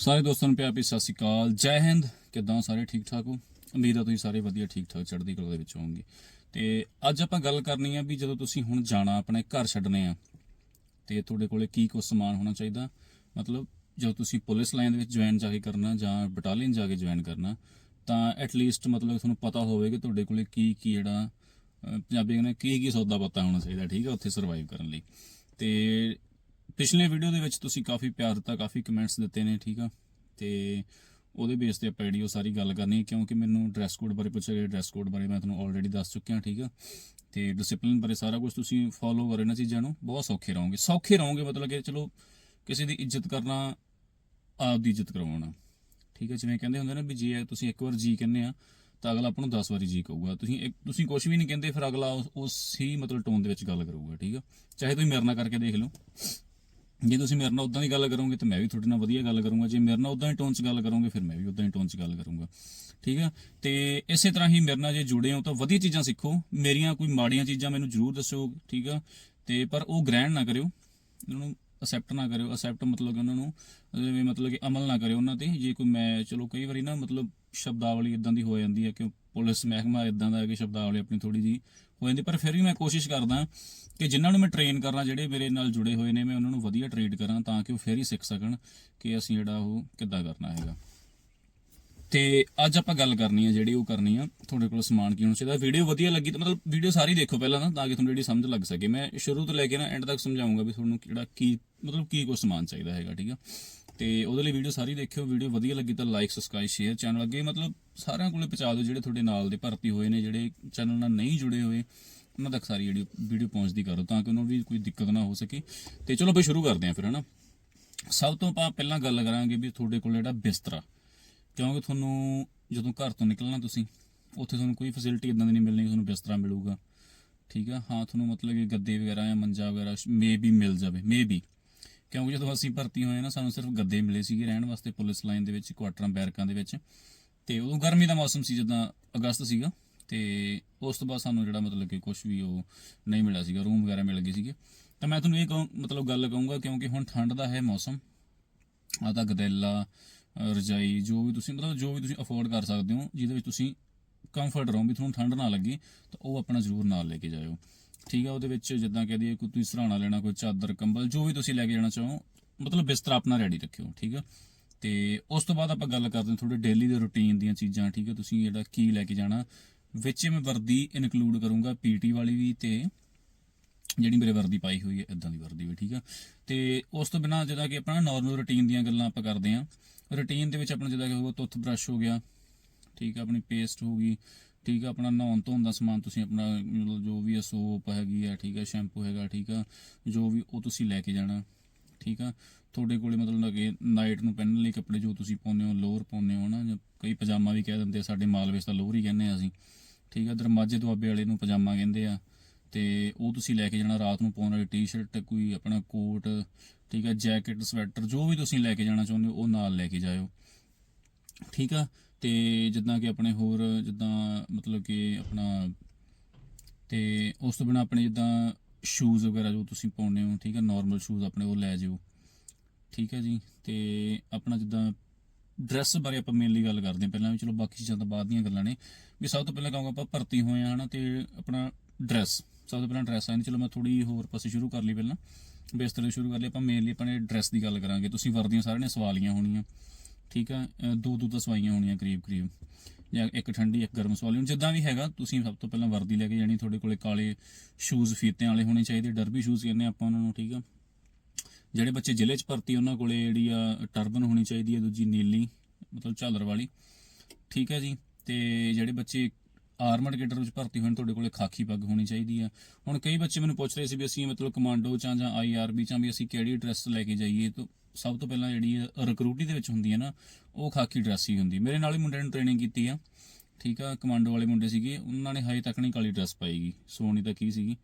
ਸਾਰੇ ਦੋਸਤਾਂ ਨੂੰ ਪਿਆਰ ਭਰੀ ਸਤਿ ਸ਼੍ਰੀ ਅਕਾਲ। ਜੈ ਹਿੰਦ। ਕਿਦਾਂ ਸਾਰੇ? ਠੀਕ ਠਾਕ ਹੋ? ਉਮੀਦ ਆ ਤੁਸੀਂ ਸਾਰੇ ਵਧੀਆ ਠੀਕ ਠਾਕ ਚੜ੍ਹਦੀ ਕਲਾ ਦੇ ਵਿੱਚ ਹੋਵੋਗੇ। ਤੇ ਅੱਜ ਆਪਾਂ ਗੱਲ ਕਰਨੀ ਆ ਵੀ ਜਦੋਂ ਤੁਸੀਂ ਹੁਣ ਜਾਣਾ ਆਪਣੇ ਘਰ ਛੱਡਣੇ ਆ ਤੇ ਤੁਹਾਡੇ ਕੋਲੇ ਕੀ ਕੁਝ ਸਮਾਨ ਹੋਣਾ ਚਾਹੀਦਾ? ਮਤਲਬ ਜਦੋਂ ਤੁਸੀਂ ਪੁਲਿਸ ਲਾਈਨ ਦੇ ਵਿੱਚ ਜੁਆਇਨ ਜਾ ਕੇ ਕਰਨਾ ਜਾਂ ਬਟਾਲੀਅਨ ਜਾ ਕੇ ਜੁਆਇਨ ਕਰਨਾ ਤਾਂ ਐਟ ਲੀਸਟ ਮਤਲਬ ਤੁਹਾਨੂੰ ਪਤਾ ਹੋਵੇ ਕਿ ਤੁਹਾਡੇ ਕੋਲੇ ਕੀ ਕੀ ਜਿਹੜਾ ਅਹ, ਪੰਜਾਬੀ ਕਹਿੰਦੇ ਕੀ ਕੀ ਸੌਦਾ ਪਤਾ ਹੋਣਾ ਚਾਹੀਦਾ ਠੀਕ ਹੈ ਉੱਥੇ ਸਰਵਾਈਵ ਕਰਨ ਲਈ। ਤੇ ਪਿਛਲੇ ਵੀਡੀਓ ਦੇ ਵਿੱਚ ਤੁਸੀਂ ਕਾਫੀ ਪਿਆਰ ਦਿੱਤਾ, ਕਾਫੀ ਕਮੈਂਟਸ ਦਿੱਤੇ ਨੇ, ਠੀਕ ਆ? ਤੇ ਉਹਦੇ ਬੇਸ ਤੇ ਆਪਾਂ ਜਿਹੜੀ ਉਹ ਸਾਰੀ ਗੱਲ ਕਰਨੀ ਕਿਉਂਕਿ ਮੈਨੂੰ ਡਰੈਸ ਕੋਡ ਬਾਰੇ ਪੁੱਛਿਆ ਗਿਆ ਡਰੈਸ ਕੋਡ ਬਾਰੇ ਮੈਂ ਤੁਹਾਨੂੰ ਆਲਰੇਡੀ ਦੱਸ ਚੁੱਕਿਆ, ਠੀਕ ਆ? ਤੇ ਡਿਸਪਲਿਨ ਬਾਰੇ ਸਾਰਾ ਕੁਝ ਤੁਸੀਂ ਫੋਲੋ ਕਰੋ ਇਹਨਾਂ ਚੀਜ਼ਾਂ ਨੂੰ, ਬਹੁਤ ਸੌਖੇ ਰਹੋਗੇ। ਸੌਖੇ ਰਹੋਗੇ ਮਤਲਬ ਕਿ ਚਲੋ ਕਿਸੇ ਦੀ ਇੱਜ਼ਤ ਕਰਨਾ ਆਪ ਦੀ ਇੱਜ਼ਤ ਕਰਵਾਉਣਾ, ਠੀਕ ਹੈ ਜਿਵੇਂ ਕਹਿੰਦੇ ਹੁੰਦੇ ਨੇ ਵੀ ਜੇ ਤੁਸੀਂ ਇੱਕ ਵਾਰ ਜੀ ਕਹਿੰਦੇ ਆ, ਤਾਂ ਅਗਲਾ ਆਪਾਂ ਨੂੰ 10 ਵਾਰੀ ਜੀ ਕਹੂਗਾ। ਤੁਸੀਂ ਇੱਕ, ਤੁਸੀਂ ਕੁਝ ਵੀ ਨਹੀਂ ਕਹਿੰਦੇ, ਫਿਰ ਅਗਲਾ ਉਸ- ਉਸ ਹੀ ਮਤਲਬ ਟੋਨ ਦੇ ਵਿੱਚ ਗੱਲ ਕਰੂਗਾ, ਠੀਕ ਆ? ਚਾਹੇ ਤੁਸੀਂ ਮੇਰੇ ਨਾਲ ਕਰਕੇ ਦੇਖ ਲਓ। ਜੇ ਤੁਸੀਂ ਮੇਰੇ ਨਾਲ ਉਦਾਂ ਦੀ ਗੱਲ ਕਰੋਗੇ ਤਾਂ ਮੈਂ ਵੀ ਤੁਹਾਡੇ ਨਾਲ ਵਧੀਆ ਗੱਲ ਕਰੂੰਗਾ। ਜੇ ਮੇਰੇ ਨਾਲ ਉਦਾਂ ਹੀ ਟੋਨ 'ਚ ਗੱਲ ਕਰੋਗੇ, ਫਿਰ ਮੈਂ ਵੀ ਉਦਾਂ ਹੀ ਟੋਨ 'ਚ ਗੱਲ ਕਰੂੰਗਾ। ਠੀਕ ਆ? ਤੇ ਇਸੇ ਤਰ੍ਹਾਂ ਹੀ ਮੇਰੇ ਨਾਲ ਜੇ ਜੁੜੇ ਹੋ ਤਾਂ ਵਧੀਆ ਚੀਜ਼ਾਂ ਸਿੱਖੋ। ਮੇਰੀਆਂ ਕੋਈ ਮਾੜੀਆਂ ਚੀਜ਼ਾਂ ਮੈਨੂੰ ਜ਼ਰੂਰ ਦੱਸੋ, ਠੀਕ ਆ? ਤੇ ਪਰ ਉਹ ਗ੍ਰਹਿਣ ਨਾ ਕਰਿਓ। ਉਹਨਾਂ ਨੂੰ ਅਸੈਪਟ ਨਾ ਕਰਿਓ। ਅਸੈਪਟ ਮਤਲਬ ਕਿ ਉਹਨਾਂ ਨੂੰ, ਜਿਵੇਂ ਮਤਲਬ ਕਿ ਅਮਲ ਨਾ ਕਰਿਓ ਉਹਨਾਂ ਤੇ। ਜੇ ਕੋਈ ਮੈਂ, ਚਲੋ ਕਈ ਵਾਰੀ ਨਾ ਮਤਲਬ ਸ਼ਬਦਾਵਲੀ ਇਦਾਂ ਦੀ ਹੋ ਜਾਂਦੀ ਹੈ ਕਿ ਪੁਲਿਸ ਮਹਿਕਮਾ ਇਦਾਂ ਦਾ ਹੈ ਕਿ ਸ਼ਬਦਾਵਲੀ ਆਪਣੀ ਥੋੜੀ ਜੀ ਹੋ ਜਾਂਦੀ ਪਰ ਫਿਰ ਵੀ ਮੈਂ ਕੋਸ਼ਿਸ਼ ਕਰਦਾ ਕਿ ਜਿਨ੍ਹਾਂ ਨੂੰ ਮੈਂ ਟ੍ਰੇਨ ਕਰਨਾ ਜਿਹੜੇ ਮੇਰੇ ਨਾਲ ਜੁੜੇ ਹੋਏ ਨੇ, ਮੈਂ ਉਹਨਾਂ ਨੂੰ ਵਧੀਆ ਟ੍ਰੀਟ ਕਰਾਂ ਤਾਂ ਕਿ ਉਹ ਫਿਰ ਹੀ ਸਿੱਖ ਸਕਣ ਕਿ ਅਸੀਂ ਜਿਹੜਾ ਉਹ ਕਿੱਦਾਂ ਕਰਨਾ ਹੈਗਾ। ਤੇ ਅੱਜ ਆਪਾਂ ਗੱਲ ਕਰਨੀ ਆ ਜਿਹੜੀ ਉਹ ਕਰਨੀ ਆ ਤੁਹਾਡੇ ਕੋਲ ਸਮਾਨ ਕੀ ਹੋਣਾ ਚਾਹੀਦਾ। ਵੀਡੀਓ ਵਧੀਆ ਲੱਗੀ ਤਾਂ ਮਤਲਬ ਵੀਡੀਓ ਸਾਰੀ ਦੇਖੋ ਪਹਿਲਾਂ ਨਾ ਤਾਂ ਕਿ ਤੁਹਾਨੂੰ ਜਿਹੜੀ ਸਮਝ ਲੱਗ ਸਕੇ। ਮੈਂ ਸ਼ੁਰੂ ਤੋਂ ਲੈ ਕੇ ਨਾ ਐਂਡ ਤੱਕ ਸਮਝਾਉਂਗਾ ਵੀ ਤੁਹਾਨੂੰ ਕਿਹੜਾ ਕੀ, ਮਤਲਬ ਕੀ ਕੁਝ ਸਮਾਨ ਚਾਹੀਦਾ ਹੈਗਾ, ਠੀਕ ਆ? ਤੇ ਉਹਦੇ ਲਈ ਵੀਡੀਓ ਸਾਰੀ ਦੇਖਿਓ। ਵੀਡੀਓ ਵਧੀਆ ਲੱਗੀ ਤਾਂ ਲਾਈਕ ਸਬਸਕ੍ਰਾਈਬ ਸ਼ੇਅਰ ਚੈਨਲ ਅੱਗੇ ਮਤਲਬ ਸਾਰਿਆਂ ਕੋਲੇ ਪਹੁੰਚਾ ਦਿਓ ਜਿਹੜੇ ਤੁਹਾਡੇ ਨਾਲ ਦੇ ਭਰਤੀ ਹੋਏ ਨੇ, ਜਿਹੜੇ ਚੈਨਲ ਨਾਲ ਨਹੀਂ ਜੁੜੇ ਹੋਏ, ਉਹਨਾਂ ਤੱਕ ਸਾਰੀ ਜਿਹੜੀ ਵੀਡੀਓ ਪਹੁੰਚਦੀ ਕਰੋ ਤਾਂ ਕਿ ਉਹਨਾਂ ਨੂੰ ਵੀ ਕੋਈ ਦਿੱਕਤ ਨਾ ਹੋ ਸਕੇ। ਤੇ ਚਲੋ ਬਈ ਸ਼ੁਰੂ ਕਰਦੇ ਹਾਂ ਫਿਰ, ਹਨਾ? ਸਭ ਤੋਂ ਆਪਾਂ ਪਹਿਲਾਂ ਗੱਲ ਕਰਾਂਗੇ ਵੀ ਤੁਹਾਡੇ ਕੋਲ ਜਿਹੜਾ ਬਿਸਤਰਾ ਕਿਉਂਕਿ ਤੁਹਾਨੂੰ ਜਦੋਂ ਘਰ ਤੋਂ ਨਿਕਲਣਾ ਤੁਸੀਂ, ਉੱਥੇ ਤੁਹਾਨੂੰ ਕੋਈ ਫੈਸਿਲਿਟੀ ਇਦਾਂ ਦੀ ਨਹੀਂ ਮਿਲਣੀ, ਤੁਹਾਨੂੰ ਬਿਸਤਰਾ ਮਿਲੂਗਾ। ਠੀਕ ਆ? ਹਾਂ, ਤੁਹਾਨੂੰ ਮਤਲਬ ਕਿ ਗੱਦੇ ਵਗੈਰਾ ਜਾਂ ਮੰਜਾ ਵਗੈਰਾ ਮੇ ਵੀ ਮਿਲ ਜਾਵੇ ਮੇ ਵੀ ਕਿਉਂਕਿ ਜਦੋਂ ਅਸੀਂ ਭਰਤੀ ਹੋਏ ਨਾ, ਸਾਨੂੰ ਸਿਰਫ ਗੱਦੇ ਮਿਲੇ ਸੀਗੇ ਰਹਿਣ ਵਾਸਤੇ ਪੁਲਿਸ ਲਾਈਨ ਦੇ ਵਿੱਚ, ਕੁਆਟਰਾਂ, ਬੈਰਕਾਂ ਦੇ ਵਿੱਚ। ਤੇ ਉਦੋਂ ਗਰਮੀ ਦਾ ਮੌਸਮ ਸੀ ਜਦੋਂ ਅਗਸਤ ਸੀਗਾ। ਤੇ ਉਸ ਤੋਂ ਬਾਅਦ ਸਾਨੂੰ ਜਿਹੜਾ ਮਤਲਬ ਕਿ ਕੁਝ ਵੀ ਉਹ ਨਹੀਂ ਮਿਲਿਆ ਸੀਗਾ ਰੂਮ ਵਗੈਰਾ ਮਿਲ ਗਏ ਸੀਗੇ। ਤਾਂ ਮੈਂ ਤੁਹਾਨੂੰ ਇਹ ਕਹੂੰ, ਮਤਲਬ ਗੱਲ ਕਹੂੰਗਾ ਕਿਉਂਕਿ ਹੁਣ ਠੰਡ ਦਾ ਹੈ ਮੌਸਮ। ਆ ਤਾਂ ਗਦੈਲਾ ਰਜਾਈ, ਜੋ ਵੀ ਤੁਸੀਂ, ਮਤਲਬ ਜੋ ਵੀ ਤੁਸੀਂ ਅਫੋਰਡ ਕਰ ਸਕਦੇ ਹੋ, ਜਿਹਦੇ ਵਿੱਚ ਤੁਸੀਂ ਕੰਫਰਟ ਰਹੋ, ਵੀ ਤੁਹਾਨੂੰ ਠੰਡ ਨਾ ਲੱਗੇ, ਤਾਂ ਉਹ ਆਪਣਾ ਜ਼ਰੂਰ ਨਾਲ ਲੈ ਕੇ ਜਾਇਓ। ਠੀਕ ਆ, ਉਹਦੇ ਵਿੱਚ ਜਿੱਦਾਂ ਕਹਿ ਦਈਏ, ਕੋਈ ਤੁਸੀਂ ਸਰਾਣਾ ਲੈਣਾ, ਕੋਈ ਚਾਦਰ, ਕੰਬਲ, ਜੋ ਵੀ ਤੁਸੀਂ ਲੈ ਕੇ ਜਾਣਾ ਚਾਹੋ, ਮਤਲਬ ਬਿਸਤਰਾ ਆਪਣਾ ਰੈਡੀ ਰੱਖਿਓ, ਠੀਕ ਆ? ਤੇ ਉਸ ਤੋਂ ਬਾਅਦ ਆਪਾਂ ਗੱਲ ਕਰਦੇ ਹਾਂ ਤੁਹਾਡੇ ਡੇਲੀ ਦੇ ਰੁਟੀਨ ਦੀਆਂ ਚੀਜ਼ਾਂ, ਠੀਕ ਹੈ ਤੁਸੀਂ ਜਿਹੜਾ ਕੀ ਲੈ ਕੇ ਜਾਣਾ, ਵਿੱਚ ਮੈਂ ਵਰਦੀ ਇਨਕਲੂਡ ਕਰੂੰਗਾ, ਪੀਟੀ ਵਾਲੀ ਵੀ ਤੇ ਜਿਹੜੀ ਮੇਰੇ ਵਰਦੀ ਪਾਈ ਹੋਈ ਹੈ ਇਦਾਂ ਦੀ ਵਰਦੀ ਵੀ, ਠੀਕ ਆ? ਤੇ ਉਸ ਤੋਂ ਬਿਨਾ ਜਿਹੜਾ ਕਿ ਆਪਣਾ ਨਾਰਮਲ ਰੁਟੀਨ ਦੀਆਂ ਗੱਲਾਂ ਆਪਾਂ ਕਰਦੇ ਆਂ ਰੁਟੀਨ ਦੇ ਵਿੱਚ ਆਪਣਾ ਜਿੱਦਾਂ ਕਿ ਹੋਊਗਾ ਤੁੱਥ ਬ੍ਰਸ਼ ਹੋ ਗਿਆ, ਠੀਕ ਆ, ਆਪਣੀ ਪੇਸਟ ਹੋ ਗਈ, ਠੀਕ ਆ, ਆਪਣਾ ਨਹਾਉਣ ਧੋਣ ਦਾ ਸਮਾਨ ਤੁਸੀਂ ਆਪਣਾ, ਮਤਲਬ ਜੋ ਵੀ ਆ ਸੋਪ ਹੈਗੀ ਆ, ਠੀਕ ਆ ਸ਼ੈਂਪੂ ਹੈਗਾ, ਠੀਕ ਆ, ਜੋ ਵੀ ਉਹ ਤੁਸੀਂ ਲੈ ਕੇ ਜਾਣਾ, ਠੀਕ ਆ। ਤੁਹਾਡੇ ਕੋਲੇ ਮਤਲਬ ਲੱਗੇ ਨਾਈਟ ਨੂੰ ਪਹਿਨਣ ਲਈ ਕੱਪੜੇ ਜੋ ਤੁਸੀਂ ਪਾਉਂਦੇ ਹੋ, ਲੋਅਰ ਪਾਉਂਦੇ ਹੋ ਨਾ, ਜਾਂ ਕਈ ਪਜਾਮਾ ਵੀ ਕਹਿ ਦਿੰਦੇ ਆ, ਸਾਡੇ ਮਾਲਵੇ 'ਚ ਤਾਂ ਲੋਅਰ ਹੀ ਕਹਿੰਦੇ ਆ ਅਸੀਂ, ਠੀਕ ਆ ਦਰਮਾਜੇ ਦੁਆਬੇ ਵਾਲੇ ਨੂੰ ਪਜਾਮਾ ਕਹਿੰਦੇ ਆ, ਤੇ ਉਹ ਤੁਸੀਂ ਲੈ ਕੇ ਜਾਣਾ, ਰਾਤ ਨੂੰ ਪਾਉਣ ਵਾਲੀ ਟੀ-ਸ਼ਰਟ ਕੋਈ ਆਪਣਾ ਕੋਟ ਠੀਕ ਆ ਜੈਕਟ ਸਵੈਟਰ ਜੋ ਵੀ ਤੁਸੀਂ ਲੈ ਕੇ ਜਾਣਾ ਚਾਹੁੰਦੇ ਹੋ, ਉਹ ਨਾਲ ਲੈ ਕੇ ਜਾਇਓ। ਠੀਕ ਆ? ਤੇ ਜਿੱਦਾਂ ਕਿ ਆਪਣੇ ਹੋਰ ਜਿੱਦਾਂ ਮਤਲਬ ਕਿ ਆਪਣਾ ਤੇ ਉਸ ਤੋਂ ਬਿਨਾ ਆਪਣੇ ਜਿੱਦਾਂ ਸ਼ੂਜ਼ ਵਗੈਰਾ ਜੋ ਤੁਸੀਂ ਪਾਉਂਦੇ ਹੋ, ਠੀਕ ਆ ਨਾਰਮਲ ਸ਼ੂਜ਼ ਆਪਣੇ ਉਹ ਲੈ ਜਿਓ। ਠੀਕ ਹੈ ਜੀ? ਤੇ ਆਪਣਾ ਜਿੱਦਾਂ ਡਰੈਸ ਬਾਰੇ ਆਪਾਂ ਮੇਨਲੀ ਗੱਲ ਕਰਦੇ ਹਾਂ। ਪਹਿਲਾਂ ਵੀ ਚਲੋ ਬਾਕੀ ਚੀਜ਼ਾਂ ਤਾਂ ਬਾਅਦ ਦੀਆਂ ਗੱਲਾਂ ਨੇ। ਵੀ ਸਭ ਤੋਂ ਪਹਿਲਾਂ ਕਹਾਂਗਾ ਆਪਾਂ ਭਰਤੀ ਹੋਏ ਆ ਹਨਾ, ਤੇ ਆਪਣਾ ਡਰੈਸ ਸਭ ਤੋਂ ਪਹਿਲਾਂ ਡਰੈਸ ਆਇਆ ਚਲੋ ਮੈਂ ਥੋੜੀ ਹੋਰ ਪਾਸੇ ਸ਼ੁਰੂ ਕਰ ਲਈ ਪਹਿਲਾਂ। ਬਿਸਤਰੇ ਤੋਂ ਸ਼ੁਰੂ ਕਰ ਲਈ ਆਪਾਂ ਮੇਨਲੀ ਆਪਣੇ ਡਰੈਸ ਦੀ ਗੱਲ ਕਰਾਂਗੇ। ਤੁਸੀਂ ਵਰਦੀਆਂ ਸਾਰਿਆਂ ਨੇ ਸਵਾ ਹੋਣੀਆਂ, ਠੀਕ ਆ? ਦੋ ਦੋ ਤਾਂ ਸਵਾਈਆਂ ਹੋਣੀਆਂ ਕਰੀਬ ਕਰੀਬ, ਜਾਂ ਇੱਕ ਠੰਡੀ, ਇੱਕ ਗਰਮ ਸਵਾਲੀ ਹੁਣ ਜਿੱਦਾਂ ਵੀ ਹੈਗਾ, ਤੁਸੀਂ ਸਭ ਤੋਂ ਪਹਿਲਾਂ ਵਰਦੀ ਲੈ ਕੇ ਜਾਣੀ, ਤੁਹਾਡੇ ਕੋਲੇ ਕਾਲੇ ਸ਼ੂਜ਼ ਫੀਤਿਆਂ ਵਾਲੇ ਹੋਣੇ ਚਾਹੀਦੇ, ਡਰਬੀ ਸ਼ੂਜ਼ ਕਹਿੰਦੇ ਆਪਾਂ ਉਹਨਾਂ ਨੂੰ, ਠੀਕ ਆ? ਜਿਹੜੇ ਬੱਚੇ ਜ਼ਿਲ੍ਹੇ 'ਚ ਭਰਤੀ, ਉਹਨਾਂ ਕੋਲੇ ਜਿਹੜੀ ਆ ਟਰਬਨ ਹੋਣੀ ਚਾਹੀਦੀ ਹੈ ਦੂਜੀ ਨੀਲੀ, ਮਤਲਬ ਝਾਲਰ ਵਾਲੀ, ਠੀਕ ਹੈ ਜੀ? ਤੇ ਜਿਹੜੇ ਬੱਚੇ ਆਰਮਡ ਕੇਡਰ ਵਿੱਚ ਭਰਤੀ ਹੋਣ ਤੁਹਾਡੇ ਕੋਲੇ ਖਾਕੀ ਪੱਗ ਹੋਣੀ ਚਾਹੀਦੀ ਆ। ਹੁਣ ਕਈ ਬੱਚੇ ਮੈਨੂੰ ਪੁੱਛ ਰਹੇ ਸੀ ਵੀ ਅਸੀਂ ਮਤਲਬ ਕਮਾਂਡੋ ਚਾਂ ਜਾਂ ਆਈਆਰਬੀ ਚਾਂ ਵੀ ਅਸੀਂ ਕਿਹੜੀ ਡਰੈਸ ਲੈ ਕੇ ਜਾਈਏ? ਤਾਂ ਸਭ ਤੋਂ ਪਹਿਲਾਂ ਜਿਹੜੀ ਰਿਕਰੂਟੀ ਦੇ ਵਿੱਚ ਹੁੰਦੀ ਹੈ ਨਾ, ਉਹ ਖਾਕੀ ਡਰੈਸ ਹੀ ਹੁੰਦੀ। ਮੇਰੇ ਨਾਲ ਹੀ ਮੁੰਡੇ ਨੇ ਟ੍ਰੇਨਿੰਗ ਕੀਤੀ ਆ, ਠੀਕ ਆ? ਕਮਾਂਡੋ ਵਾਲੇ ਮੁੰਡੇ ਸੀਗੇ, ਉਹਨਾਂ ਨੇ ਹਜੇ ਤੱਕ ਨਹੀਂ ਕਾਲੀ ਡਰੈਸ ਪਾਈਗੀ, ਸੋਹਣੀ ਤਾਂ ਕੀ ਸੀਗੀ,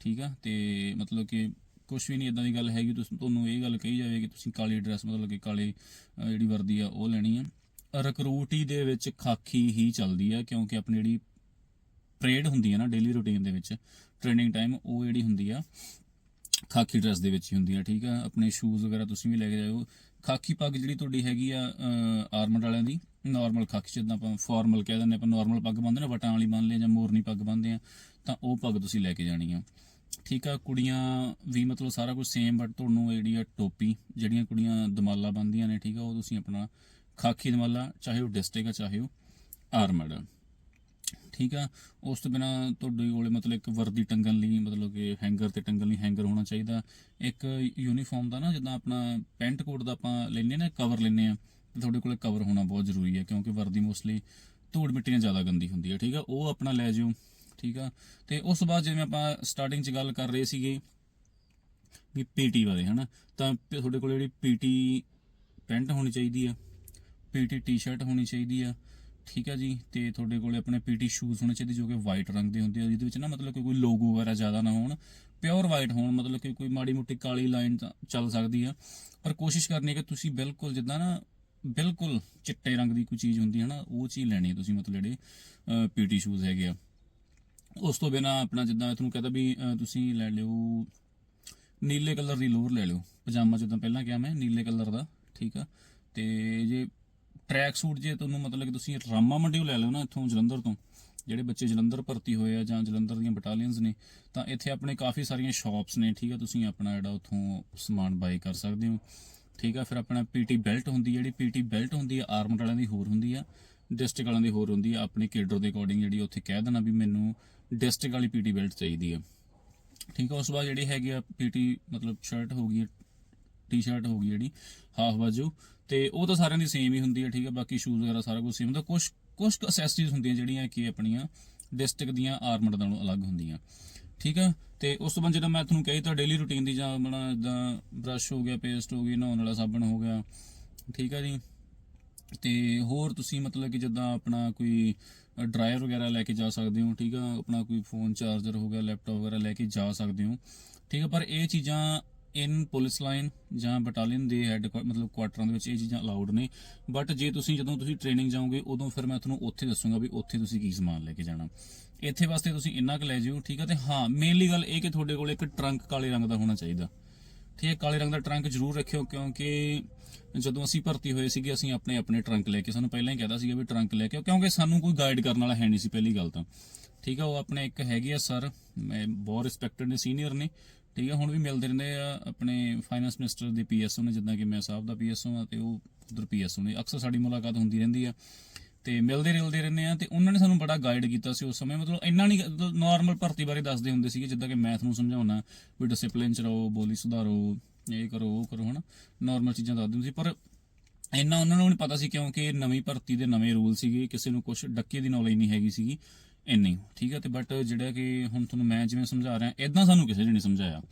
ਠੀਕ ਆ? ਤੇ ਮਤਲਬ ਕਿ ਕੁਝ ਵੀ ਨਹੀਂ ਇਦਾਂ ਦੀ ਗੱਲ ਹੈਗੀ, ਤੁਸੀਂ, ਤੁਹਾਨੂੰ ਇਹ ਗੱਲ ਕਹੀ ਜਾਵੇ ਕਿ ਤੁਸੀਂ ਕਾਲੀ ਡਰੈਸ ਮਤਲਬ ਕਿ ਕਾਲੇ ਜਿਹੜੀ ਵਰਦੀ ਆ, ਉਹ ਲੈਣੀ ਆ। ਰਿਕਰੂਟੀ ਦੇ ਵਿੱਚ ਖਾਕੀ ਹੀ ਚੱਲਦੀ ਆ, ਕਿਉਂਕਿ ਆਪਣੀ ਜਿਹੜੀ ਪਰੇਡ ਹੁੰਦੀ ਆ ਨਾ ਡੇਲੀ ਰੂਟੀਨ ਦੇ ਵਿੱਚ ਟ੍ਰੇਨਿੰਗ ਟਾਈਮ ਉਹ ਜਿਹੜੀ ਹੁੰਦੀ ਆ, ਖਾਕੀ ਡਰੈਸ ਦੇ ਵਿੱਚ ਹੀ ਹੁੰਦੀ ਆ, ਠੀਕ ਆ? ਆਪਣੇ ਸ਼ੂਜ਼ ਵਗੈਰਾ ਤੁਸੀਂ ਵੀ ਲੈ ਕੇ ਜਾਇਓ। ਖਾਕੀ ਪੱਗ ਜਿਹੜੀ ਤੁਹਾਡੀ ਹੈਗੀ ਆ ਆਰਮਡ ਵਾਲਿਆਂ ਦੀ ਨਾਰਮਲ ਖਾਕੀ ਜਿੱਦਾਂ ਆਪਾਂ ਫਾਰਮਲ ਕਹਿ ਦਿੰਦੇ ਆਪਾਂ ਨਾਰਮਲ ਪੱਗ ਬੰਨ੍ਹਦੇ ਨਾ, ਵਟਾਂ ਵਾਲੀ ਬੰਨ ਲਿਆ ਜਾਂ ਮੋਰਨੀ ਪੱਗ ਬੰਨ੍ਹਦੇ ਆ, ਤਾਂ ਉਹ ਪੱਗ ਤੁਸੀਂ ਲੈ ਕੇ ਜਾਣੀ ਆ। ਠੀਕ ਆ, ਕੁੜੀਆਂ ਵੀ ਮਤਲਬ ਸਾਰਾ ਕੁਝ ਸੇਮ ਬਟ ਤੁਹਾਨੂੰ ਜਿਹੜੀ ਆ ਟੋਪੀ, ਜਿਹੜੀਆਂ ਕੁੜੀਆਂ ਦਮਾਲਾ ਬੰਨ੍ਹਦੀਆਂ ਨੇ, ਠੀਕ ਆ, ਉਹ ਤੁਸੀਂ ਆਪਣਾ ਖਾਕੀ ਦਮਾਲਾ, ਚਾਹੇ ਉਹ ਡਿਸਟ੍ਰਿਕਟ ਆ, ਚਾਹੇ ਉਹ ਆਰਮਡ ਆ। ਠੀਕ ਆ? ਉਸ ਤੋਂ ਬਿਨਾ ਤੁਹਾਡੇ ਕੋਲੇ ਮਤਲਬ ਇੱਕ ਵਰਦੀ ਟੰਗਣ ਲਈ, ਮਤਲਬ ਕਿ ਹੈਂਗਰ ਤੇ ਟੰਗਣ ਲਈ ਹੈਂਗਰ ਹੋਣਾ ਚਾਹੀਦਾ। ਇੱਕ ਯੂਨੀਫਾਰਮ ਦਾ ਨਾ, ਜਿੱਦਾਂ ਆਪਣਾ ਪੈਂਟ ਕੋਟ ਦਾ ਆਪਾਂ ਲੈਨੇ ਨਾ ਕਵਰ ਲੈਨੇ ਆ ਤੁਹਾਡੇ ਕੋਲੇ ਕਵਰ ਹੋਣਾ ਬਹੁਤ ਜ਼ਰੂਰੀ ਹੈ, ਕਿਉਂਕਿ ਵਰਦੀ ਮੋਸਟਲੀ ਧੂੜ ਮਿੱਟੀ ਨਾਲ ਜ਼ਿਆਦਾ ਗੰਦੀ ਹੁੰਦੀ ਹੈ, ਠੀਕ ਆ? ਉਹ ਆਪਣਾ ਲੈ ਜਿਓ, ਠੀਕ ਆ? ਤੇ ਉਸ ਤੋਂ ਬਾਅਦ ਜਿਵੇਂ ਆਪਾਂ ਸਟਾਰਟਿੰਗ 'ਚ ਗੱਲ ਕਰ ਰਹੇ ਸੀਗੇ ਵੀ ਪੀਟੀ ਬਾਰੇ, ਹਨਾ? ਤਾਂ ਪ- ਤੁਹਾਡੇ ਕੋਲ ਜਿਹੜੀ ਪੀਟੀ ਪੈਂਟ ਹੋਣੀ ਚਾਹੀਦੀ ਆ, ਪੀਟੀ ਟੀ-ਸ਼ਰਟ ਹੋਣੀ ਚਾਹੀਦੀ ਆ ਠੀਕ ਆ ਜੀ, ਤੇ ਤੁਹਾਡੇ ਕੋਲੇ ਆਪਣੇ ਪੀਟੀ ਸ਼ੂਜ਼ ਹੋਣੇ ਚਾਹੀਦੇ ਜੋ ਕਿ ਵਾਈਟ ਰੰਗ ਦੇ ਹੁੰਦੇ ਆ, ਜਿਹਦੇ ਵਿੱਚ ਨਾ ਮਤਲਬ ਕਿ ਕੋਈ ਲੋਗੋ ਵਗੈਰਾ ਜ਼ਿਆਦਾ ਨਾ ਹੋਣ ਪਿਓਰ ਵਾਈਟ ਹੋਣ, ਮਤਲਬ ਕਿ ਕੋਈ ਮਾੜੀ ਮੋਟੀ ਕਾਲੀ ਲਾਈਨ ਤਾਂ ਚੱਲ ਸਕਦੀ ਆ। ਪਰ ਕੋਸ਼ਿਸ਼ ਕਰਨੀ ਹੈ ਕਿ ਤੁਸੀਂ ਬਿਲਕੁਲ ਜਿੱਦਾਂ ਨਾ, ਬਿਲਕੁਲ ਚਿੱਟੇ ਰੰਗ ਦੀ ਕੋਈ ਚੀਜ਼ ਹੁੰਦੀ ਹੈ ਨਾ, ਉਹ ਚੀਜ਼ ਲੈਣੀ ਹੈ ਤੁਸੀਂ ਮਤਲਬ ਜਿਹੜੇ ਪੀਟੀ ਸ਼ੂਜ਼ ਹੈਗੇ ਆ। ਉਸ ਤੋਂ ਬਿਨਾ ਆਪਣਾ ਜਿੱਦਾਂ ਮੈਂ ਤੁਹਾਨੂੰ ਕਹਤਾ ਵੀ ਤੁਸੀਂ ਲੈ ਲਿਓ, ਨੀਲੇ ਕਲਰ ਦੀ ਲੋਅਰ ਲੈ ਲਿਓ, ਪਜਾਮਾ ਜਿੱਦਾਂ ਪਹਿਲਾਂ ਕਿਹਾ ਮੈਂ, ਨੀਲੇ ਕਲਰ ਦਾ, ਠੀਕ ਆ। ਤੇ ਜੇ ਟਰੈਕ ਸੂਟ ਜੇ ਤੁਹਾਨੂੰ ਮਤਲਬ ਕਿ ਤੁਸੀਂ ਰਾਮਾ ਮੰਡੀਓ ਲੈ ਲਿਓ ਨਾ ਇੱਥੋਂ ਜਲੰਧਰ ਤੋਂ, ਜਿਹੜੇ ਬੱਚੇ ਜਲੰਧਰ ਭਰਤੀ ਹੋਏ ਆ ਜਾਂ ਜਲੰਧਰ ਦੀਆਂ ਬਟਾਲੀਅਨਸ ਨੇ, ਤਾਂ ਇੱਥੇ ਆਪਣੇ ਕਾਫੀ ਸਾਰੀਆਂ ਸ਼ਾਪਸ ਨੇ, ਠੀਕ ਆ? ਤੁਸੀਂ ਆਪਣਾ ਜਿਹੜਾ ਉੱਥੋਂ ਸਮਾਨ ਬਾਈ ਕਰ ਸਕਦੇ ਹੋ। ਠੀਕ ਆ, ਫਿਰ ਆਪਣਾ ਪੀਟੀ ਬੈਲਟ ਹੁੰਦੀ ਹੈ ਜਿਹੜੀ ਪੀਟੀ ਬੈਲਟ ਹੁੰਦੀ ਆ ਆਰਮਡ ਵਾਲਿਆਂ ਦੀ ਹੋਰ ਹੁੰਦੀ ਆ ਡਿਸਟ੍ਰਿਕਟ ਵਾਲਿਆਂ ਦੀ ਹੋਰ ਹੁੰਦੀ ਆ, ਆਪਣੇ ਕੇਡਰ ਦੇ ਅਕੋਰਡਿੰਗ ਜਿਹੜੀ ਉੱਥੇ ਕਹਿ ਦੇਣਾ ਵੀ ਮੈਨੂੰ ਡਿਸਟ੍ਰਿਕਟ ਵਾਲੀ ਪੀਟੀ ਬੈਲਟ ਚਾਹੀਦੀ ਆ। ਠੀਕ ਆ, ਉਸ ਤੋਂ ਬਾਅਦ ਜਿਹੜੀ ਹੈਗੀ ਆ ਪੀਟੀ ਮਤਲਬ ਸ਼ਰਟ ਹੋ ਗਈ ਟੀ-ਸ਼ਰਟ ਹੋ ਗਈ ਜਿਹੜੀ ਹਾਫ ਬਾਜੂ। ਤੇ ਉਹ ਤਾਂ ਸਾਰਿਆਂ ਦੀ ਸੇਮ ਹੀ ਹੁੰਦੀ ਹੈ, ਠੀਕ ਹੈ, ਬਾਕੀ ਸ਼ੂਜ਼ ਵਗੈਰਾ ਸਾਰਾ ਕੁਝ ਸੇਮ ਹੁੰਦਾ ਕੁਝ ਕੁਝ ਅਸੈਸਰੀਜ਼ ਹੁੰਦੀਆਂ ਜਿਹੜੀਆਂ ਕਿ ਆਪਣੀਆਂ ਡਿਸਟ੍ਰਿਕਟ ਦੀਆਂ ਆਰਮਡ ਨਾਲੋਂ ਅਲੱਗ ਹੁੰਦੀਆਂ। ਠੀਕ ਹੈ, ਤੇ ਉਸ ਤੋਂ ਬਾਅਦ ਜਦੋਂ ਮੈਂ ਤੁਹਾਨੂੰ ਕਹੀ ਤਾਂ ਡੇਲੀ ਰੁਟੀਨ ਦੀ ਜਾਂ ਆਪਣਾ ਇਦਾਂ ਬ੍ਰਸ਼ ਹੋ ਗਿਆ ਪੇਸਟ ਹੋ ਗਈ, ਨਹਾਉਣ ਵਾਲਾ ਸਾਬਣ ਹੋ ਗਿਆ, ਠੀਕ ਹੈ ਜੀ। ਤੇ ਹੋਰ ਤੁਸੀਂ ਮਤਲਬ ਕਿ ਜਿੱਦਾਂ ਆਪਣਾ ਕੋਈ ਡਰਾਇਰ ਵਗੈਰਾ ਲੈ ਕੇ ਜਾ ਸਕਦੇ ਹੋ, ਠੀਕ ਆ ਆਪਣਾ ਕੋਈ ਫੋਨ ਚਾਰਜਰ ਹੋ ਗਿਆ ਲੈਪਟਾਪ ਵਗੈਰਾ ਲੈ ਕੇ ਜਾ ਸਕਦੇ ਹੋ, ਠੀਕ ਆ ਪਰ ਇਹ ਚੀਜ਼ਾਂ ਇਨ ਪੁਲਿਸ ਲਾਈਨ ਜਾਂ ਬਟਾਲੀਅਨ ਦੇ ਹੈੱਡ ਮਤਲਬ ਕੁਆਟਰਾਂ ਦੇ ਵਿੱਚ ਇਹ ਚੀਜ਼ਾਂ ਅਲਾਉਡ ਨੇ। ਬਟ ਜੇ ਤੁਸੀਂ ਜਦੋਂ ਤੁਸੀਂ ਟ੍ਰੇਨਿੰਗ ਜਾਓਗੇ, ਉਦੋਂ ਫਿਰ ਮੈਂ ਤੁਹਾਨੂੰ ਉੱਥੇ ਦੱਸੂਗਾ ਵੀ ਉੱਥੇ ਤੁਸੀਂ ਕੀ ਸਮਾਨ ਲੈ ਕੇ ਜਾਣਾ। ਇੱਥੇ ਵਾਸਤੇ ਤੁਸੀਂ ਇੰਨਾ ਕੁ ਲੈ ਜਿਓ, ਠੀਕ ਆ? ਤੇ ਹਾਂ ਮੇਨਲੀ ਗੱਲ ਇਹ ਕਿ ਤੁਹਾਡੇ ਕੋਲ ਇੱਕ ਟਰੰਕ ਕਾਲੇ ਰੰਗ ਦਾ ਹੋਣਾ ਚਾਹੀਦਾ। ਠੀਕ ਹੈ, ਕਾਲੇ ਰੰਗ ਦਾ ਟਰੰਕ ਜ਼ਰੂਰ ਰੱਖਿਓ, ਕਿਉਂਕਿ ਜਦੋਂ ਅਸੀਂ ਭਰਤੀ ਹੋਏ ਸੀਗੇ, ਅਸੀਂ ਆਪਣੇ ਆਪਣੇ ਟਰੰਕ ਲੈ ਕੇ, ਸਾਨੂੰ ਪਹਿਲਾਂ ਹੀ ਕਹਿਦਾ ਸੀਗਾ ਵੀ ਟਰੰਕ ਲੈ ਕੇ ਆਓ, ਕਿਉਂਕਿ ਸਾਨੂੰ ਕੋਈ ਗਾਈਡ ਕਰਨ ਵਾਲਾ ਹੈ ਨਹੀਂ ਸੀ, ਪਹਿਲੀ ਗੱਲ ਤਾਂ। ਠੀਕ ਆ, ਉਹ ਆਪਣੇ ਇੱਕ ਹੈਗੇ ਆ ਸਰ ਮੈਂ ਬਹੁਤ ਰਿਸਪੈਕਟਡ ਨੇ ਸੀਨੀਅਰ ਨੇ। ਠੀਕ ਹੈ, ਹੁਣ ਵੀ ਮਿਲਦੇ ਰਹਿੰਦੇ ਆ ਆਪਣੇ ਫਾਈਨੈਂਸ ਮਿਨਿਸਟਰ ਦੇ ਪੀਐਸਓ ਨੇ, ਜਿੱਦਾਂ ਕਿ ਮੈਂ ਸਾਹਿਬ ਦਾ ਪੀਐਸਓ ਆ ਤੇ ਉਹ ਉਧਰ ਪੀਐਸਓ ਨੇ। ਅਕਸਰ ਸਾਡੀ ਮੁਲਾਕਾਤ ਹੁੰਦੀ ਰਹਿੰਦੀ ਆ ਤੇ ਮਿਲਦੇ ਰਿਲਦੇ ਰਹਿੰਦੇ ਆ ਤੇ ਉਹਨਾਂ ਨੇ ਸਾਨੂੰ ਬੜਾ ਗਾਈਡ ਕੀਤਾ ਸੀ ਉਸ ਸਮੇਂ। ਮਤਲਬ ਇੰਨਾ ਨਹੀਂ ਨਾਰਮਲ ਭਰਤੀ ਬਾਰੇ ਦੱਸਦੇ ਹੁੰਦੇ ਸੀਗੇ, ਜਿੱਦਾਂ ਕਿ ਮੈਥ ਨੂੰ ਸਮਝਾਉਣਾ, ਵੀ ਡਿਸਪਲਿਨ ਚ ਰਹੋ, ਬੋਲੀ ਸੁਧਾਰੋ, ਇਹ ਕਰੋ, ਉਹ ਕਰੋ, ਹਨਾ। ਨਾਰਮਲ ਚੀਜ਼ਾਂ ਦੱਸਦੇ ਹੁੰਦੇ ਸੀ, ਪਰ ਇੰਨਾ ਉਹਨਾਂ ਨੂੰ ਨਹੀਂ ਪਤਾ ਸੀ ਕਿਉਂਕਿ ਨਵੀਂ ਭਰਤੀ ਦੇ ਨਵੇਂ ਰੂਲ ਸੀਗੇ, ਕਿਸੇ ਨੂੰ ਕੁਝ ਡੱਕੇ ਦੀ ਨੌਲੇਜ ਨਹੀਂ ਹੈਗੀ ਸੀਗੀ। ਇੰਨੀ ਠੀਕ ਹੈ, ਤੇ ਬਟ ਜਿਹੜਾ ਕਿ ਹੁਣ ਤੁਹਾਨੂੰ ਮੈਂ ਜਿਵੇਂ ਸਮਝਾ ਰਿਹਾ ਇਦਾਂ ਸਾਨੂੰ ਕਿਸੇ ਨੇ ਨਹੀਂ ਸਮਝਾਇਆ।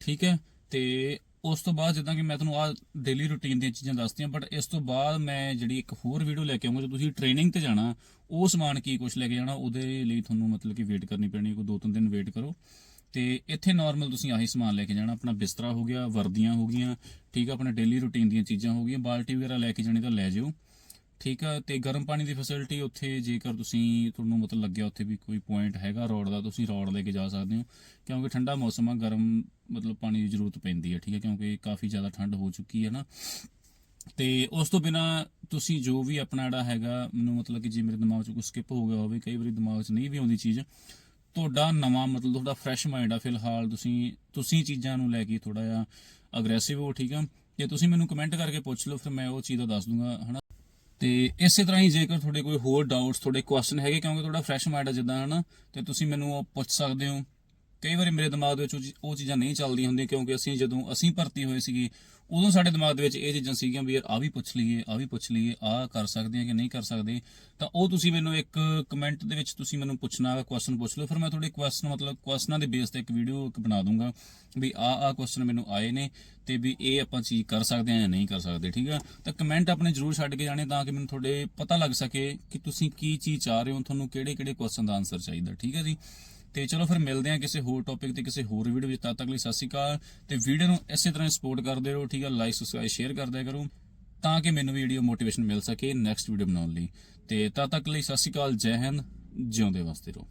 ਠੀਕ ਹੈ, ਤੇ ਉਸ ਤੋਂ ਬਾਅਦ ਜਿੱਦਾਂ ਕਿ ਮੈਂ ਤੁਹਾਨੂੰ ਆ ਡੇਲੀ ਰੁਟੀਨ ਦੀਆਂ ਚੀਜ਼ਾਂ ਦੱਸਤੀਆਂ ਬਟ ਇਸ ਤੋਂ ਬਾਅਦ ਮੈਂ ਜਿਹੜੀ ਇੱਕ ਹੋਰ ਵੀਡੀਓ ਲੈ ਕੇ ਆਉਂਗਾ ਜੇ ਤੁਸੀਂ ਟ੍ਰੇਨਿੰਗ ਤੇ ਜਾਣਾ, ਉਹ ਸਮਾਨ ਕੀ ਕੁਝ ਲੈ ਕੇ ਜਾਣਾ, ਉਹਦੇ ਲਈ ਤੁਹਾਨੂੰ ਮਤਲਬ ਕਿ ਵੇਟ ਕਰਨੀ ਪੈਣੀ ਕੋਈ ਦੋ ਤਿੰਨ ਦਿਨ ਵੇਟ ਕਰੋ। ਤੇ ਇੱਥੇ ਨਾਰਮਲ ਤੁਸੀਂ ਆਹੀ ਸਮਾਨ ਲੈ ਕੇ ਜਾਣਾ, ਆਪਣਾ ਬਿਸਤਰਾ ਹੋ ਗਿਆ, ਵਰਦੀਆਂ ਹੋ ਗਈਆਂ, ਠੀਕ ਆ ਆਪਣੇ ਡੇਲੀ ਰੁਟੀਨ ਦੀਆਂ ਚੀਜ਼ਾਂ ਹੋ ਗਈਆਂ, ਬਾਲਟੀ ਵਗੈਰਾ ਲੈ ਕੇ ਜਾਣੀ ਤਾਂ ਲੈ ਜਿਓ। ਠੀਕ ਆ, ਤੇ ਗਰਮ ਪਾਣੀ ਦੀ ਫੈਸਿਲਿਟੀ ਉੱਥੇ ਜੇਕਰ ਤੁਸੀਂ ਤੁਹਾਨੂੰ ਮਤਲਬ ਲੱਗਿਆ ਉੱਥੇ ਵੀ ਕੋਈ ਪੁਆਇੰਟ ਹੈਗਾ ਰੋਡ ਦਾ, ਤੁਸੀਂ ਰੋਡ ਲੈ ਕੇ ਜਾ ਸਕਦੇ ਹੋ, ਕਿਉਂਕਿ ਠੰਡਾ ਮੌਸਮ ਆ, ਗਰਮ ਮਤਲਬ ਪਾਣੀ ਦੀ ਜ਼ਰੂਰਤ ਪੈਂਦੀ ਹੈ ਠੀਕ ਹੈ ਕਿਉਂਕਿ ਕਾਫੀ ਜ਼ਿਆਦਾ ਠੰਡ ਹੋ ਚੁੱਕੀ ਹੈ ਨਾ। ਤੇ ਉਸ ਤੋਂ ਬਿਨਾ ਤੁਸੀਂ ਜੋ ਵੀ ਆਪਣਾ ਜਿਹੜਾ ਹੈਗਾ, ਮੈਨੂੰ ਮਤਲਬ ਕਿ ਜੇ ਮੇਰੇ ਦਿਮਾਗ 'ਚ ਕੋਈ ਸਕਿਪ ਹੋ ਗਿਆ ਹੋਵੇ, ਕਈ ਵਾਰੀ ਦਿਮਾਗ 'ਚ ਨਹੀਂ ਵੀ ਆਉਂਦੀ ਚੀਜ਼, ਤੁਹਾਡਾ ਨਵਾਂ ਮਤਲਬ ਤੁਹਾਡਾ ਫਰੈਸ਼ ਮਾਈਂਡ ਆ, ਫਿਲਹਾਲ ਤੁਸੀਂ ਤੁਸੀਂ ਚੀਜ਼ਾਂ ਨੂੰ ਲੈ ਕੇ ਥੋੜਾ ਜਿਹਾ ਅਗਰੈਸਿਵ ਹੋ, ਠੀਕ ਆ। ਜੇ ਤੁਸੀਂ ਮੈਨੂੰ ਕਮੈਂਟ ਕਰਕੇ ਪੁੱਛ ਲਓ, ਫਿਰ ਮੈਂ ਉਹ ਚੀਜ਼ ਦਾ ਦੱਸ ਦੂੰਗਾ, ਹਨਾ? ਤੇ ਇਸੇ ਤਰ੍ਹਾਂ ਹੀ ਜੇਕਰ ਤੁਹਾਡੇ ਕੋਈ ਹੋਰ ਡਾਊਟਸ ਤੁਹਾਡੇ ਕੁਐਸਚਨ ਹੈਗੇ, ਕਿਉਂਕਿ ਤੁਹਾਡਾ ਫਰੈਸ਼ ਮਾਈਂਡ ਹੈ ਜਿੱਦਾਂ, ਹਨਾ, ਤੇ ਤੁਸੀਂ ਮੈਨੂੰ ਉਹ ਪੁੱਛ ਸਕਦੇ ਹੋ। ਕਈ ਵਾਰੀ ਮੇਰੇ ਦਿਮਾਗ ਦੇ ਵਿੱਚ ਉਹ ਚੀਜ਼ਾਂ ਨਹੀਂ ਚੱਲਦੀਆਂ ਹੁੰਦੀਆਂ, ਕਿਉਂਕਿ ਅਸੀਂ ਜਦੋਂ, ਅਸੀਂ ਭਰਤੀ ਹੋਏ ਸੀਗੇ ਉਦੋਂ ਸਾਡੇ ਦਿਮਾਗ ਦੇ ਵਿੱਚ ਇਹ ਚੀਜ਼ਾਂ ਸੀਗੀਆਂ ਵੀ ਯਾਰ ਆ ਵੀ ਪੁੱਛ ਲਈਏ ਆ ਵੀ ਪੁੱਛ ਲਈਏ ਆ ਕਰ ਸਕਦੇ ਆ ਕਿ ਨਹੀਂ ਕਰ ਸਕਦੇ। ਤਾਂ ਉਹ ਤੁਸੀਂ ਮੈਨੂੰ ਇੱਕ ਕਮੈਂਟ ਦੇ ਵਿੱਚ ਤੁਸੀਂ ਮੈਨੂੰ ਪੁੱਛਣਾ ਕੁਐਸਚਨ ਪੁੱਛ ਲਓ। ਫਿਰ ਮੈਂ ਤੁਹਾਡੇ ਕੁਐਸਚਨ ਮਤਲਬ ਕੁਐਸਚਨਾਂ ਦੇ ਬੇਸ ਤੇ ਇੱਕ ਵੀਡੀਓ ਇੱਕ ਬਣਾ ਦੂੰਗਾ ਵੀ ਆ ਆ ਕੁਐਸਚਨ ਮੈਨੂੰ ਆਏ ਨੇ ਤੇ ਵੀ ਇਹ ਆਪਾਂ ਚੀਜ਼ ਕਰ ਸਕਦੇ ਆ ਜਾਂ ਨਹੀਂ ਕਰ ਸਕਦੇ, ਠੀਕ ਆ? ਤਾਂ ਕਮੈਂਟ ਆਪਣੇ ਜਰੂਰ ਛੱਡ ਕੇ ਜਾਣੇ ਤਾਂ ਕਿ ਮੈਨੂੰ ਤੁਹਾਡੇ ਪਤਾ ਲੱਗ ਸਕੇ ਕਿ ਤੁਸੀਂ ਕੀ ਚੀਜ਼ ਚਾਹ ਰਹੇ ਹੋ, ਤੁਹਾਨੂੰ ਕਿਹੜੇ ਕਿਹੜੇ ਕੁਐਸਚਨ ਦਾ ਆਨਸਰ ਚਾਹੀਦਾ, ਠੀਕ ਹੈ ਜੀ? ਤੇ ਚਲੋ ਫਿਰ ਮਿਲਦੇ ਹਾਂ ਕਿਸੇ ਹੋਰ ਟੌਪਿਕ ਤੇ ਕਿਸੇ ਹੋਰ ਵੀਡੀਓ ਵਿੱਚ। ਤਦ ਤੱਕ ਲਈ ਸਤਿ ਸ਼੍ਰੀ ਅਕਾਲ ਤੇ ਵੀਡੀਓ ਨੂੰ ਇਸੇ ਤਰ੍ਹਾਂ ਸਪੋਰਟ ਕਰਦੇ ਰਹੋ, ਠੀਕ ਆ? ਲਾਈਕ ਸਬਸਕ੍ਰਾਈਬ ਸ਼ੇਅਰ ਕਰਦਿਆ ਕਰੋ ਤਾਂ ਕਿ ਮੈਨੂੰ ਵੀ ਵੀਡੀਓ ਮੋਟੀਵੇਸ਼ਨ ਮਿਲ ਸਕੇ ਨੈਕਸਟ ਵੀਡੀਓ ਬਣਾਉਣ ਲਈ। ਤੇ ਤਦ ਤੱਕ ਲਈ ਸਤਿ ਸ਼੍ਰੀ ਅਕਾਲ, ਜੈ ਹਿੰਦ, ਜਿਉਂਦੇ ਵਸਦੇ ਰਹੋ।